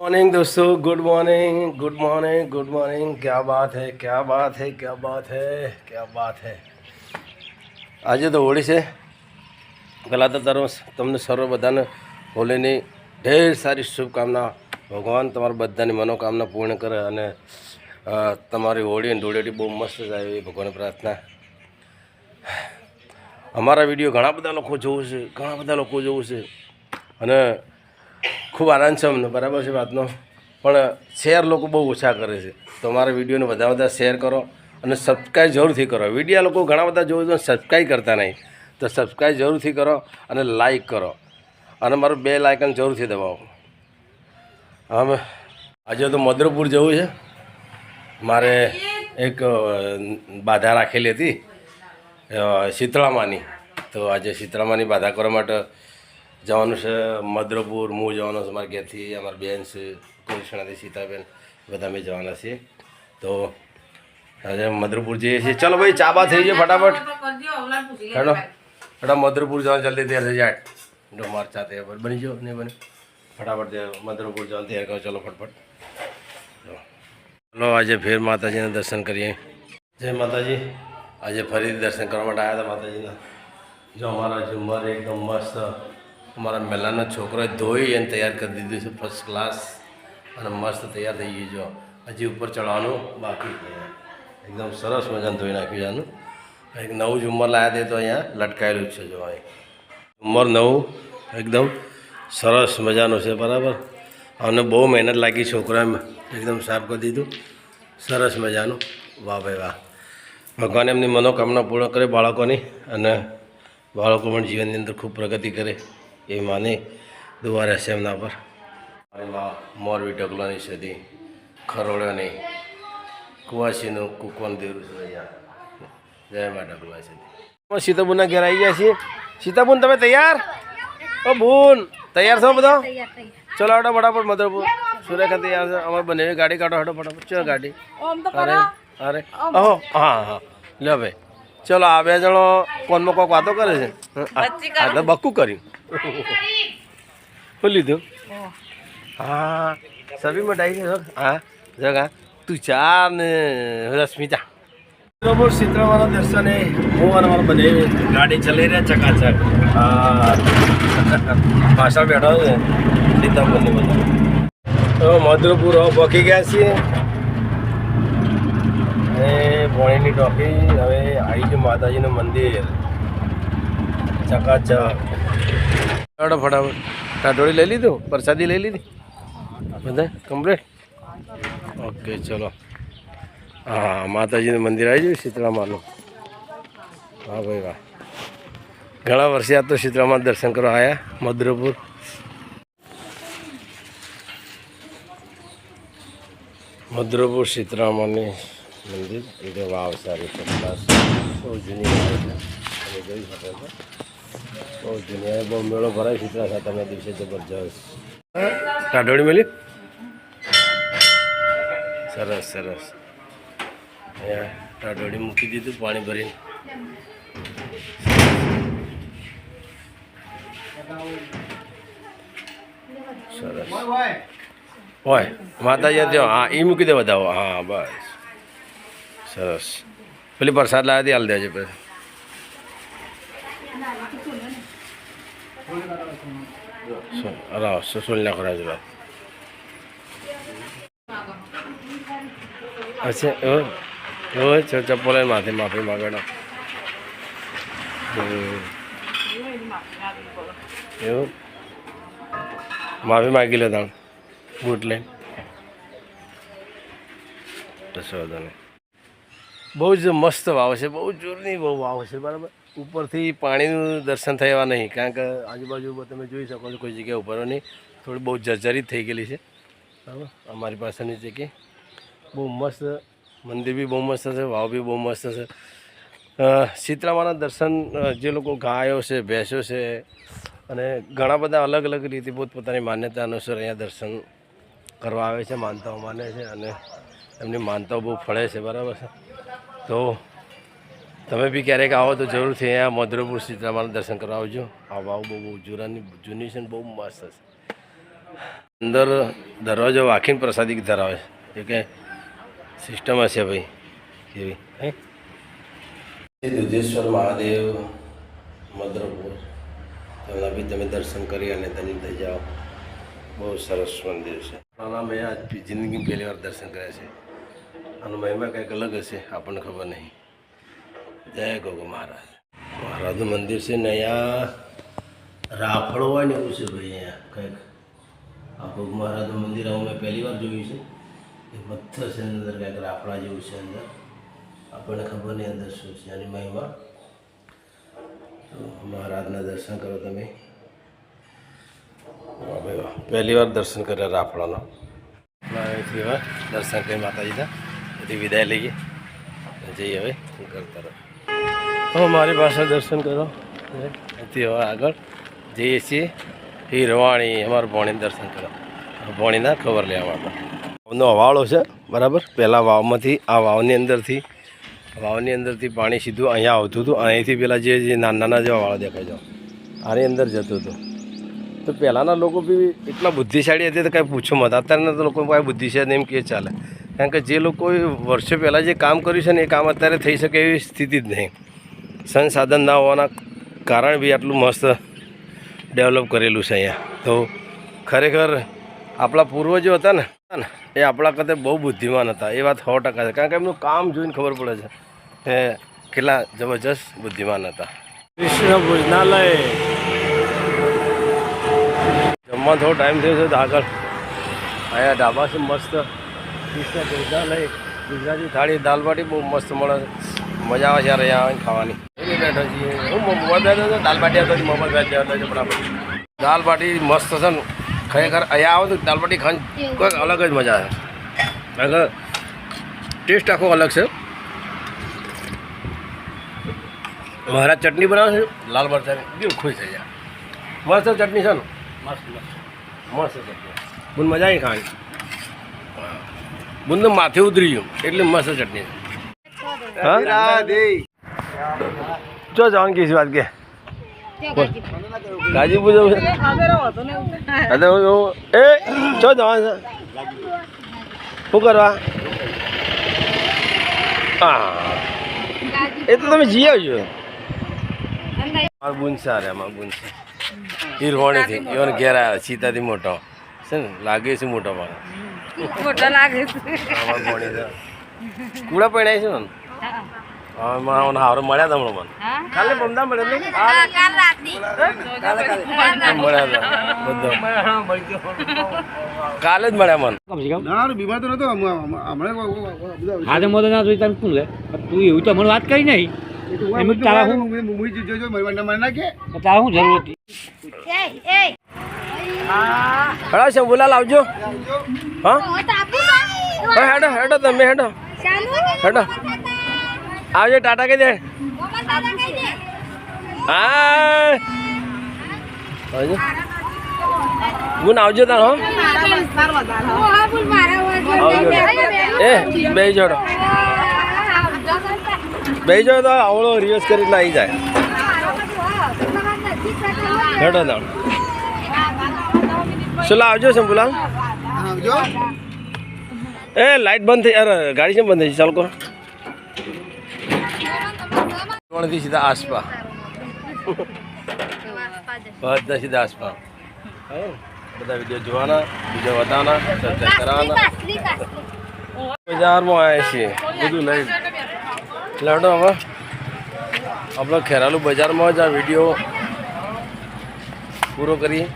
Morning दोस्तों good morning good morning good morning क्या बात है क्या बात है क्या बात है क्या बात है આજે તો હોળી છે પહેલાં તો તારો તમને સર્વ બધાને હોળીની ઢેર સારી શુભકામના ભગવાન તમારા બધાની મનોકામના પૂર્ણ કરે અને અ, તમારી હોળી અને ધૂળેટી બહુ મસ્ત જાય એવી ભગવાન પ્રાર્થના અમારા વિડીયો ઘણા બધા લોકો જોવું છે ઘણા બધા લોકો જોવું છે અને ખૂબ આનંદ છે અમને, બરાબર છે વાતનો. પણ શેર લોકો બહુ ઓછા કરે છે. તો મારા વિડીયોને વધારે વધારે શેર કરો અને સબસ્ક્રાઈબ જરૂરથી કરો. વિડીયા લોકો ઘણા બધા જોવું છે સબસ્ક્રાઈબ કરતા નહીં. તો સબસ્ક્રાઈબ જરૂરથી કરો અને લાઈક કરો. અને મારું બે લાઇકન જરૂરથી દબાવો. હવે આજે તો મધુરપુર જવું છે. મારે એક બાધા રાખેલી હતી શીતળામાની. તો આજે શીતળામાની બાધા કરવા માટે જવાનું છે મદ્રપુર, હું જવાનો છું મારા ઘેરથી, અમારા બેન છે કૃષ્ણાથી સીતાબેન, બધા અમે જવાના છીએ. તો આજે મદ્રપુર જઈએ છીએ. ચલો ભાઈ, ચા બા થઈ જાય ફટાફટ. હેડો. હેડો મદ્રપુર જવાનું, જલ્દી તૈયાર થઈ જાય. જો માર ચા તૈયાર બની જાઓ નહીં બને. ફટાફટ મદ્રપુર જવાનું તૈયાર કરો, ચલો ફટફટ. ચલો, આજે ફેર માતાજીના દર્શન કરીએ. જય માતાજી. આજે ફરીથી દર્શન કરવા માટે આવ્યા હતા માતાજીના. જો અમારા ઝુમ્મર એકદમ મસ્ત અમારા મહેલાના છોકરાએ ધોઈ અને તૈયાર કરી દીધું છે ફર્સ્ટ ક્લાસ અને મસ્ત તૈયાર થઈ ગયું જો હજી ઉપર ચડવાનું બાકી એકદમ સરસ મજાનું ધોઈ નાખ્યું છે આનું. એક નવું ઝુમર લાવ્યા તે તો અહીંયા લટકાયેલું જ છે જો અહીં ઉંમર નવું, એકદમ સરસ મજાનું છે, બરાબર. અને બહુ મહેનત લાગી છોકરાએ એકદમ સાફ કરી દીધું. સરસ મજાનું. વાહ ભાઈ વાહ. ભગવાન એમની મનોકામના પૂર્ણ કરે બાળકોની અને બાળકો પણ જીવનની અંદર ખૂબ પ્રગતિ કરે. એ માની દુઆ રહેશે એમના પર. અને માં મોરબી ઢગલાની સદી ખરોડાની કુવાસીનું કુકવન દેરું છે અહીંયા. જય મા ઢગલા સદી સીતાબુનના ઘેર આવી ગયા છીએ. સીતાબુન તમે તૈયાર? ઓ બુન તૈયાર છો બધો? ચલો આવડો ફટાફટ મધરપુર. સુરેખા તૈયાર છે. અમારે બંને ગાડી કાઢો હાડો ફટાફટ. ચલો ગાડી. અરે અરે. ઓહો હા હા. લ્યો ભાઈ. ચલો આ બે જણો ફોનમાં કોક વાતો કરે છે. હા તો બક્કું કર્યું. શું લીધું હા સભી મટાઈ છે હા. જગા. તું ચા ને રશ્મિતા બરોબર સીતરામાના દર્શને હું અને મારા બંને ગાડી ચલાવી રહ્યા ચકાચક. પાછળ બેઠો છે સીતાપુરની બધા તો મધુરપુર પહોંચી ગયા છીએ. એ પોણીની ટોકી હવે આવી ગયું માતાજીનું મંદિર. ચકાચક. ચાલો ફટાફટ. ટાટોળી લઈ લીધું? પ્રસાદી લઈ લીધી? બધા? કમ્પ્લીટ ઓકે ચલો. હા, માતાજીનું મંદિર આવી ગયું શીતળામાનું. હા ભાઈ વાહ. ઘણા વર્ષે આ તો શીતળામાં દર્શન કરવા આવ્યા મધુરપુર. મધુરપુર શીતળામાની મંદિર. એટલે વાવ સારી જૂની છે. શકો છો. બહુ જૂની બહુ મેળો ભરાય શીતળા સાતમના દિવસે જબરજસ્ત ટાઢોળી મળી સરસ સરસ. અહીંયા ટાઢોળી મૂકી દીધું, પાણી ભરીને. સરસ. હોય, માતાજી ત્યાં હા એ મૂકી દે બધા. હા, બસ. સરસ. પેલી પ્રસાદ લાવી દે, હાલ દેજે પછી. ના કરા છે અચ્છા ઓ ચ ચપ્પલ માથે માફી હમ. એવું માફી માગી લે તાણ બૂટ લઈને કશો વાંધો નહીં બહુ જ મસ્ત વાવ છે બહુ જોરની બહુ વાવ છે બરાબર ઉપરથી પાણીનું દર્શન થયા નહીં, કારણ કે આજુબાજુ તમે જોઈ શકો છો કોઈ જગ્યાએ ઊભા નહીં. થોડી બહુ જર્જરિત થઈ ગયેલી છે. બરાબર? અમારી પાસેની જગ્યાએ બહુ મસ્ત મંદિર બી બહુ મસ્ત છે, વાવ બી બહુ મસ્ત છે. સીતરામાના દર્શન જે લોકો ગાયો છે, ભેંસો છે, અને ઘણા બધા અલગ અલગ રીતે પોતપોતાની માન્યતા અનુસાર અહીંયા દર્શન કરવા આવે છે, માનતાઓ માને છે અને એમની માનતાઓ બહુ ફળે છે, બરાબર છે? તો તમે બી ક્યારેક આવો તો જરૂરથી અહીંયા મધુરપુર સીતારામાના દર્શન કરવા આવજો. આ વાવ બહુ બહુ જૂનાની, જૂની છે ને બહુ મસ્ત છે. અંદર દરવાજો વાંખીને પ્રસાદી ધરાવે છે. એ કે સિસ્ટમ હશે ભાઈ એવી હે? દુધેશ્વર મહાદેવ, મધુરપુર. તેમના બી તમે દર્શન કરી અને ધન્ય થઈ જાઓ. બહુ સરસ મંદિર છે. આના મેં આજ જિંદગીમાં પહેલી વાર દર્શન કર્યા છે. આનો મહિમા કંઈક અલગ હશે, આપણને ખબર નહીં. જય ગોગો મહારાજ. મહારાજનું મંદિર છે ને અહીંયા રાફડો હોય ને એવું છે ભાઈ અહીંયા કંઈક. આ ગોગ મહારાજનું મંદિર આવું મેં પહેલી વાર જોયું છે. એ પથ્થર છે અંદર કંઈક રાફડા જેવું છે અંદર. આપણને ખબર નહીં અંદર શું છે એની મહિમા. મહારાજના દર્શન કરો તમે. પહેલી વાર દર્શન કર્યા રાફડાનો. દર્શન કરી માતાજીના. બધી વિદાય લઈએ. જઈએ હવે. કરતા રહો હવે મારી પાસે દર્શન કરો. અહીંથી હવે આગળ જઈએ છીએ. હીરવાણી, અમારા ભોણી દર્શન કરો. ભોણીના ખબર લેવા માટે વાવનો હવાળો છે, બરાબર? પહેલાં વાવમાંથી, આ વાવની અંદરથી વાવની અંદરથી પાણી સીધું અહીંયા આવતું હતું. અહીંથી પહેલાં જે જે નાના નાના જેવા વાળો દેખાય જાઓ આની અંદર જતું હતું. તો પહેલાંના લોકો બી એટલા બુદ્ધિશાળી હતી તો કાંઈ પૂછવું મત. અત્યારના તો લોકો કાંઈ બુદ્ધિશાળી એમ કે ચાલે. કારણ કે જે લોકોએ વર્ષો પહેલાં જે કામ કર્યું છે ને, એ કામ અત્યારે થઈ શકે એવી સ્થિતિ જ નહીં. સંસાધન ના હોવાના કારણ બી આટલું મસ્ત ડેવલપ કરેલું છે અહીંયા. તો ખરેખર આપણા પૂર્વજો હતા ને એ આપણા કરતાં બહુ બુદ્ધિમાન હતા. એ વાત સો ટકા છે. કારણ કે એમનું કામ જોઈને ખબર પડે છે એ કેટલા જબરજસ્ત બુદ્ધિમાન હતા. કૃષ્ણ ભોજનાલય. જમવા થોડો ટાઈમ થયો છે આગળ. અહીંયા ઢાબા છે મસ્ત. કૃષ્ણ ભોજનાલય. ગુજરાતી થાળી દાલ બાટી બહુ મસ્ત મળે મજા આવે છે યાર અહીંયા આવીને ખાવાની. બેઠા છીએ હું મોબાઈલ બેઠો હતો દાલ બાટી આવતો મોબાઈલ બેઠ જતો છે પણ આપણે. દાલ બાટી મસ્ત છે ને. ખરેખર અહીંયા આવો તો દાલ બાટી ખાવાની કોઈક અલગ જ મજા આવે. કારણ કે ટેસ્ટ આખો અલગ છે. મહારાજ ચટણી બનાવે છે લાલ મરચાની. બી ખુશ થઈ જાય. મસ્ત ચટણી છે ને. મસ્ત મસ્ત. મસ્ત ચટણી બુન મજા આવી ખાવાની. બુંદ માથે ઉતરી ગયું. એટલે મસ્ત ચટણી છે. હા? જો જવાનું કીધી વાત કે. ગાજીપુર જવું છે હું- એ ચો જવાનું છે. શું કરવા? હા. એ તો તમે જી આવજો. મારું બુન રે અમારું હિરવાણીથી છે હીરવાણીથી એવાનો ઘેર આવ્યા સીતાથી મોટો. છે ને લાગે છે મોટો મારો મોટો લાગે છે. કુડા પડ્યા છે ને? મને હારો મળ્યા હતા હમણાં મને. કાલે બમદા મળ્યા ને? કાલ રાતની. મળ્યા બધા. કાલે જ મળ્યા મને. કમ ના, બીમાર તો નતો. હમણાં બધા હાથે ના જોઈ તને શું લે? તું એવું તો મને વાત કરી નહીં. હું તારા હું- હું- હું તો જરૂર હતી? એ એ. છે બોલા લાવજો. હા? તો તો હા, હેડો હેડો તમે હેડો. શાનું? હેડો. આવજો ટાટા કહી દે. હા ગુણ આવજો તાર હો. એ બે જોડો બે જોડો તો આવડો રિવર્સ કરી એટલે આવી જાય. હેડો તાર. ચલો આવજો શંભુલાલ. આવજો. એ લાઈટ બંધ થઈ અરે ગાડી કેમ બંધ થઈ ચાલુ કરો. ત્રણથી સીધા આસપા બધા સીધા આસપા બધા વીડિયો જોવાના બીજા બતાવવાના, ચર્ચા કરાવવાના બજારમાં આવ્યા છીએ. બધું લઈ લડો હવે. આપણે ખેરાલુ બજારમાં જ આ વીડિયો પૂરો કરીએ.